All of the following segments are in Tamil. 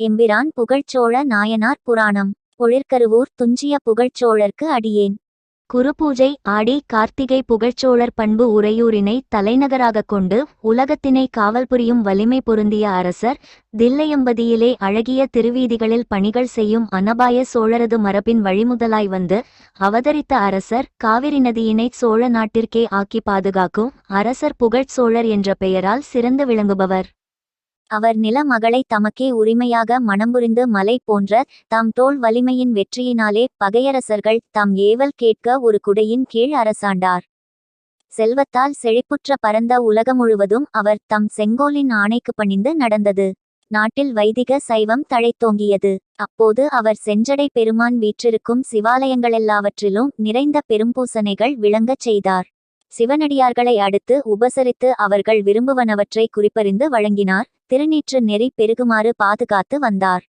எம்பிரான் புகழ்ச்சோழ நாயனார் புராணம். பொழிற்கருவூர் துஞ்சிய புகழ்ச்சோழர்க்கு அடியேன். குருபூஜை ஆடி கார்த்திகை புகழ்ச்சோழர் பண்பு உறையூரினை தலைநகராகக் கொண்டு உலகத்தினை காவல் புரியும் வலிமை பொருந்திய அரசர் தில்லையம்பதியிலே அழகிய திருவீதிகளில் பணிகள் செய்யும் அனபாய சோழரது மரபின் வழிமுதலாய் வந்து அவதரித்த அரசர் காவிரி நதியினை சோழ நாட்டிற்கே ஆக்கி பாதுகாக்கும் அரசர் புகழ்ச்சோழர் என்ற பெயரால் சிறந்து விளங்குபவர். அவர் நில மகளை தமக்கே உரிமையாக மனம்புரிந்து மலை போன்ற தாம் தோள் வலிமையின் வெற்றியினாலே பகையரசர்கள் தாம் ஏவல் கேட்க ஒரு குடையின் கீழ் அரசாண்டார். செல்வத்தால் செழிப்புற்ற பரந்த உலகம் முழுவதும் அவர் தம் செங்கோலின் ஆணைக்கு பணிந்து நடந்தது. நாட்டில் வைதிக சைவம் தழைத்தோங்கியது. அப்போது அவர் செஞ்சடை பெருமான் வீற்றிருக்கும் சிவாலயங்களெல்லாவற்றிலும் நிறைந்த பெரும்பூசனைகள் விளங்கச் செய்தார். சிவனடியார்களை அடுத்து உபசரித்து அவர்கள் விரும்புவனவற்றை குறிப்பறிந்து வழங்கினார். திருநீற்று நெறி பெருகுமாறு பாதுகாத்து வந்தார்.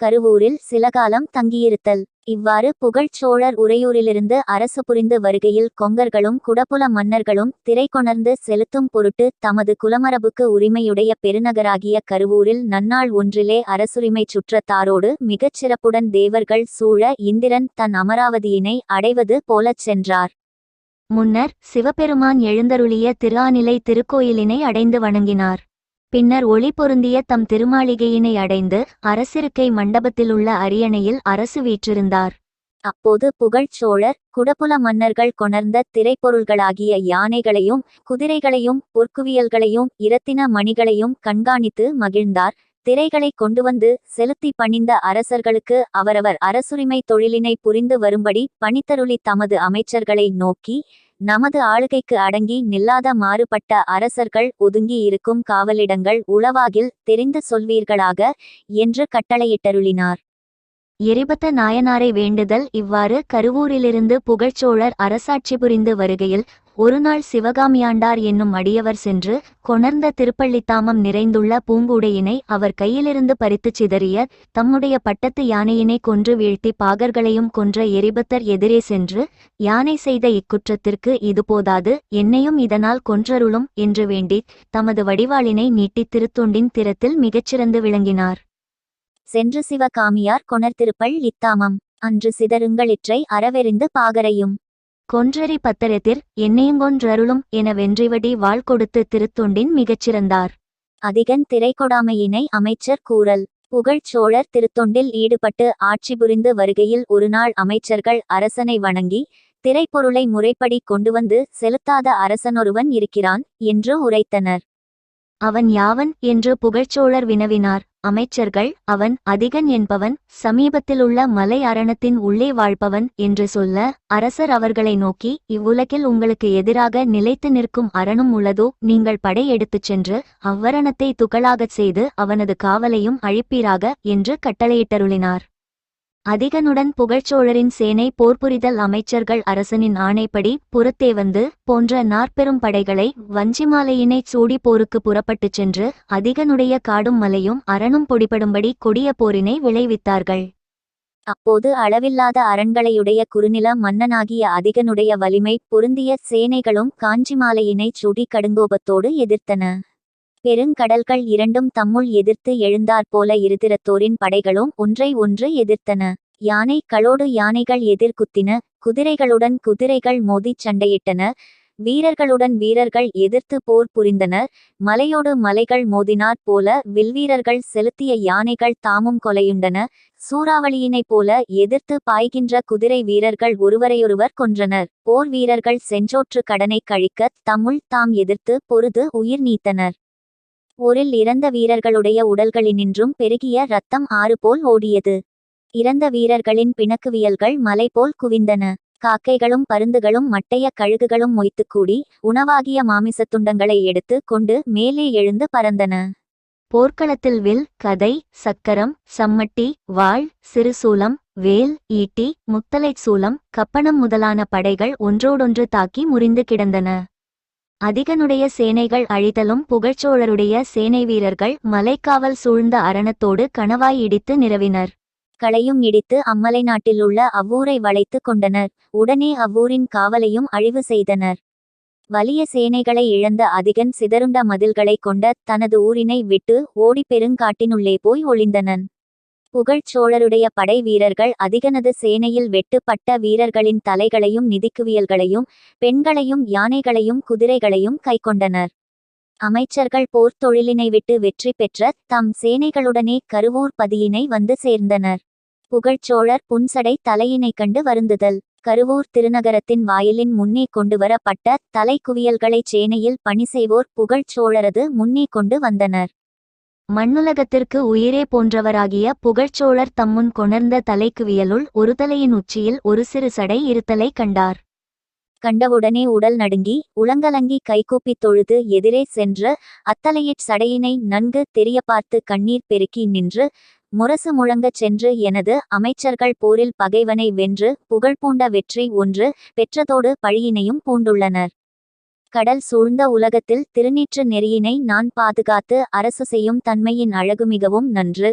கருவூரில் சில காலம் தங்கியிருத்தல். இவ்வாறு புகழ்ச்சோழர் உறையூரிலிருந்து அரசு புரிந்து வருகையில் கொங்கர்களும் குடப்புல மன்னர்களும் திரை கொணர்ந்து செலுத்தும் பொருட்டு தமது குலமரபுக்கு உரிமையுடைய பெருநகராகிய கருவூரில் நன்னாள் ஒன்றிலே அரசுரிமை சுற்றத்தாரோடு மிகச் சிறப்புடன் தேவர்கள் சூழ இந்திரன் தன் அமராவதியினை அடைவது போலச் சென்றார். முன்னர் சிவபெருமான் எழுந்தருளிய திருஆநிலை திருக்கோயிலினை அடைந்து வணங்கினார். பின்னர் ஒளி பொருந்திய தம் திருமாளிகையினை அடைந்து அரசிருக்கை மண்டபத்திலுள்ள அரியணையில் அரசு வீற்றிருந்தார். அப்போது புகழ்ச்சோழர் குடப்புல மன்னர்கள் கொணர்ந்த திரைப்பொருள்களாகிய யானைகளையும் குதிரைகளையும் பொற்குவியல்களையும் இரத்தின மணிகளையும் கண்காணித்து மகிழ்ந்தார். திரைகளை கொண்டு வந்து செலுத்தி பணிந்த அரசர்களுக்கு அவரவர் அரசுரிமை தொழிலினை புரிந்து வரும்படி பணித்தருளி தமது அமைச்சர்களை நோக்கி நமது ஆளுகைக்கு அடங்கி நில்லாத மாறுபட்ட அரசர்கள் ஒதுங்கி இருக்கும் காவலிடங்கள் உளவாகில் தெரிந்து சொல்வீர்களாக என்று கட்டளையிட்டருளினார். எரிபத்த நாயனாரை வேண்டுதல் இவ்வாறு கருவூரிலிருந்து புகழ்ச்சோழர் அரசாட்சி புரிந்து வருகையில் ஒருநாள் சிவகாமியாண்டார் என்னும் அடியவர் சென்று கொணர்ந்த திருப்பள்ளித்தாமம் நிறைந்துள்ள பூங்குடையினை அவர் கையிலிருந்து பறித்துச் சிதறிய தம்முடைய பட்டத்து யானையினை கொன்று வீழ்த்தி பாகர்களையும் கொன்ற எரிபத்தர் எதிரே சென்று யானை செய்த இக்குற்றத்திற்கு இது போதாது என்னையும் இதனால் கொன்றருளும் என்று வேண்டி தமது வடிவாளினை நீட்டி திருத்தொண்டின் திறத்தில் மிகச்சிறந்து விளங்கினார். சென்று சிவகாமியார் கொணர்திருப்பள் இத்தாமம் அன்று சிதறுங்களிற்றை அறவெறிந்து பாகரையும். கொன்றரி பத்தரத்திற் என்னையுங்கொன்றருளும் என வென்றிவடி வாழ் கொடுத்து திருத்தொண்டின் மிகச்சிறந்தார். அதிகன் திரைக்கொடாமையினை அமைச்சர் கூறல் புகழ்ச்சோழர் திருத்தொண்டில் ஈடுபட்டு ஆட்சி புரிந்து வருகையில் ஒருநாள் அமைச்சர்கள் அரசனை வணங்கி திரைப்பொருளை முறைப்படி கொண்டு வந்து செலுத்தாத அரசனொருவன் இருக்கிறான் என்று உரைத்தனர். அவன் யாவன் என்று புகழ்ச்சோழர் வினவினார். அமைச்சர்கள் அவன் அதிகன் என்பவன் சமீபத்திலுள்ள மலை அரணத்தின் உள்ளே வாழ்பவன் என்று சொல்ல அரசர் அவர்களை நோக்கி இவ்வுலகில் உங்களுக்கு எதிராக நிலைத்து நிற்கும் அரணும் உள்ளதோ நீங்கள் படை எடுத்துச் சென்று அவ்வரணத்தை துகளாகச் செய்து அவனது காவலையும் அழிப்பீராக என்று கட்டளையிட்டருளினார். அதிகனுடன் புகழ்ச்சோழரின் சேனை போர்புரிதல் அமைச்சர்கள் அரசனின் ஆணைப்படி புறத்தே வந்து போன்ற நாற்பெரும் படைகளை வஞ்சிமாலையினைச் சூடி போருக்கு புறப்பட்டுச் சென்று அதிகனுடைய காடும் மலையும் அரணும் பொடிபடும்படி கொடிய போரினை விளைவித்தார்கள். அப்போது அளவில்லாத அரண்களையுடைய குறுநில மன்னனாகிய அதிகனுடைய வலிமை பொருந்திய சேனைகளும் காஞ்சிமாலையினைச் சுடி கடுங்கோபத்தோடு எதிர்த்தன. பெருங்கடல்கள் இரண்டும் தம்முள் எதிர்த்து எழுந்தாற்போல இருதிரத்தோரின் படைகளும் ஒன்றை ஒன்று எதிர்த்தன. யானை களோடு யானைகள் எதிர்குத்தின குதிரைகளுடன் குதிரைகள் மோதிச் சண்டையிட்டன. வீரர்களுடன் வீரர்கள் எதிர்த்து போர் புரிந்தனர். மலையோடு மலைகள் மோதினாற் போல வில்வீரர்கள் செலுத்திய யானைகள் தாமும் கொலையுண்டன. சூறாவளியினைப் போல எதிர்த்து பாய்கின்ற குதிரை வீரர்கள் ஒருவரையொருவர் கொன்றனர். போர் வீரர்கள் செஞ்சோற்று கடனை கழிக்க தம்முள் தாம் எதிர்த்து பொருது உயிர் நீத்தனர். போரில் இறந்த வீரர்களுடைய உடல்களினின்றும் பெருகிய இரத்தம் ஆறு போல் ஓடியது. இறந்த வீரர்களின் பிணக்குவியல்கள் மலை போல் குவிந்தன. காக்கைகளும் பருந்துகளும் மட்டைய கழுகுகளும் மொய்த்துக் கூடி உணவாகிய மாமிசத் துண்டங்களை எடுத்து கொண்டு மேலே எழுந்து பறந்தன. போர்க்களத்தில் வில் கதை சக்கரம் சம்மட்டி வாள் சிறுசூலம் வேல் ஈட்டி முத்தலைச் சூலம் கப்பணம் முதலான படைகள் ஒன்றோடொன்று தாக்கி முறிந்து கிடந்தன. அதிகனுடைய சேனைகள் அழிதலும் புகழ்ச்சோழருடைய சேனை வீரர்கள் மலைக்காவல் சூழ்ந்த அரணத்தோடு கணவாய் இடித்து நிரவினர். களையும் இடித்து அம்மலை நாட்டிலுள்ள அவ்வூரை வளைத்து கொண்டனர். உடனே அவ்வூரின் காவலையும் அழிவு செய்தனர். வலிய சேனைகளை இழந்த அதிகன் சிதறுண்ட மதில்களை கொண்ட தனது ஊரினை விட்டு ஓடி பெருங்காட்டினுள்ளே போய் ஒளிந்தனன். புகழ்ச்சோழருடைய படை வீரர்கள் அதிகனது சேனையில் வெட்டுப்பட்ட வீரர்களின் தலைகளையும் நிதிக்குவியல்களையும் பெண்களையும் யானைகளையும் குதிரைகளையும் கைக்கொண்டனர். அமைச்சர்கள் போர்த் தொழிலினை விட்டு வெற்றி பெற்ற தம் சேனைகளுடனே கருவூர் பதியினை வந்து சேர்ந்தனர். புகழ்ச்சோழர் புன்சடை தலையினை கண்டு வருந்துதல். கருவூர் திருநகரத்தின் வாயிலின் முன்னே கொண்டு வரப்பட்ட தலைக்குவியல்களைச் சேனையில் பணி செய்வோர் புகழ்ச்சோழரது முன்னே கொண்டு வந்தனர். மண்ணுலகத்திற்கு உயிரே போன்றவராகிய புகழ்ச்சோழர் தம்முன் கொணர்ந்த தலைக்குவியலுள் ஒரு தலையின் உச்சியில் ஒரு சிறு சடை இருத்தலை கண்டார். கண்டவுடனே உடல் நடுங்கி உளங்கலங்கி கைகூப்பித் தொழுது எதிரே சென்று அத்தலையிற் சடையினை நன்கு தெரிய பார்த்து கண்ணீர் பெருக்கி நின்று முரசு முழங்கச் சென்று எனது அமைச்சர்கள் போரில் பகைவனை வென்று புகழ் பூண்ட வெற்றி ஒன்று பெற்றதோடு பழியினையும் பூண்டுள்ளனர். கடல் சூழ்ந்த உலகத்தில் திருநீற்று நெறியினை நான் பாதுகாத்து அரசு செய்யும் தன்மையின் அழகு மிகவும் நன்று.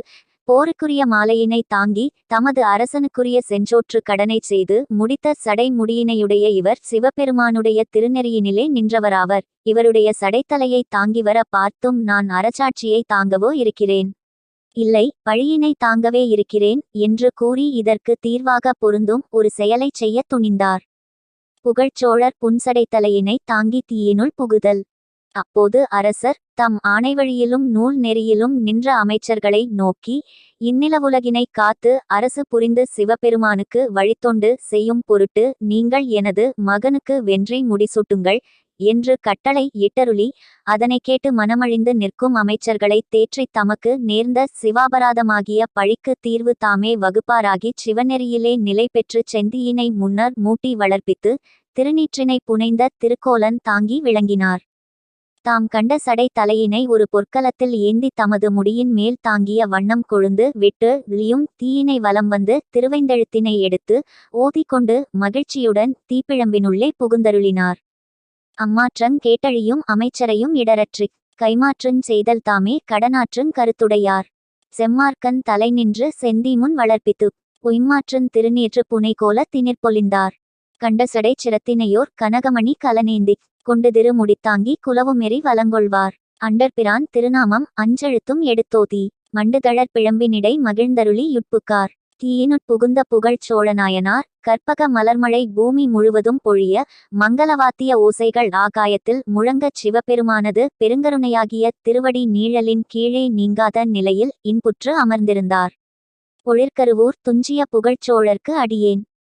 போருக்குரிய மாலையினை தாங்கி தமது அரசனுக்குரிய செஞ்சோற்று கடனை செய்து முடித்த சடை முடியினையுடைய இவர் சிவபெருமானுடைய திருநெறியினிலே நின்றவராவர். இவருடைய சடைத்தலையை தாங்கி வர பார்த்தும் நான் அரசாட்சியை தாங்கவோ இருக்கிறேன். இல்லை பழியினை தாங்கவே இருக்கிறேன் என்று கூறி இதற்கு தீர்வாக பொருந்தும் ஒரு செயலைச் செய்யத் துணிந்தார். புகழ்ச்சோழர் புன்சடைத்தலையினை தாங்கி தீயினுள் புகுதல். அப்போது அரசர் தம் ஆணைவழியிலும் நூல் நெறியிலும் நின்ற அமைச்சர்களை நோக்கி இந்நிலவுலகினை காத்து அரசு புரிந்து சிவபெருமானுக்கு வழித்தொண்டு செய்யும் பொருட்டு நீங்கள் எனது மகனுக்கு வென்றி முடிசூட்டுங்கள் என்று கட்டளை இட்டருளி அதனை கேட்டு மனமழிந்து நிற்கும் அமைச்சர்களை தேற்றித் தமக்கு நேர்ந்த சிவாபராதமாகிய பழிக்கு தீர்வு தாமே வகுப்பாராகிச் சிவநெறியிலே நிலை பெற்று செந்தியினை முன்னர் மூட்டி வளர்ப்பித்து திருநீற்றினை புனைந்த திருக்கோலன் தாங்கி விளங்கினார். தாம் கண்ட சடை தலையினை ஒரு பொற்கலத்தில் ஏந்தி தமது முடியின் மேல் தாங்கிய வண்ணம் கொழுந்து விட்டு லியும் தீயினை வலம் வந்து திருவைந்தெழுத்தினை எடுத்து ஓதிக்கொண்டு மகிழ்ச்சியுடன் தீப்பிழம்பினுள்ளே புகுந்தருளினார். அம்மாற்றங் கேட்டழியும் அமைச்சரையும் இடரற்றிக் கைமாற்றஞ் செய்தல் தாமே கடனாற்றுங் கருத்துடையார். செம்மார்க்கன் தலை நின்று செந்திமுன் வளர்ப்பித்து. உய்மாற்றன் திருநீற்று புனைகோல திணிர்பொலிந்தார் கண்டசடை சிரத்தினையோர் கனகமணி கலனேந்திக் கொண்டுதிரு முடித்தாங்கி குலவுமெறி வலங்கொள்வார் அண்டர்பிரான் திருநாமம் அஞ்செழுத்தும் எடுத்தோதி. மண்டுதழற் பிழம்பினிடை மகிழ்ந்தருளி யுட்புக்கார். தீயினுட் புகுந்த புகழ் சோழநாயனார் கற்பக மலர்மழை பூமி முழுவதும் பொழிய மங்களவாத்திய ஓசைகள் ஆகாயத்தில் முழங்கச் சிவபெருமானது பெருங்கருணையாகிய திருவடி நீழலின் கீழே நீங்காத நிலையில் இன்புற்று அமர்ந்திருந்தார். பொழிற்கருவூர் துஞ்சிய புகழ்ச்சோழர்க்கு அடியேன்.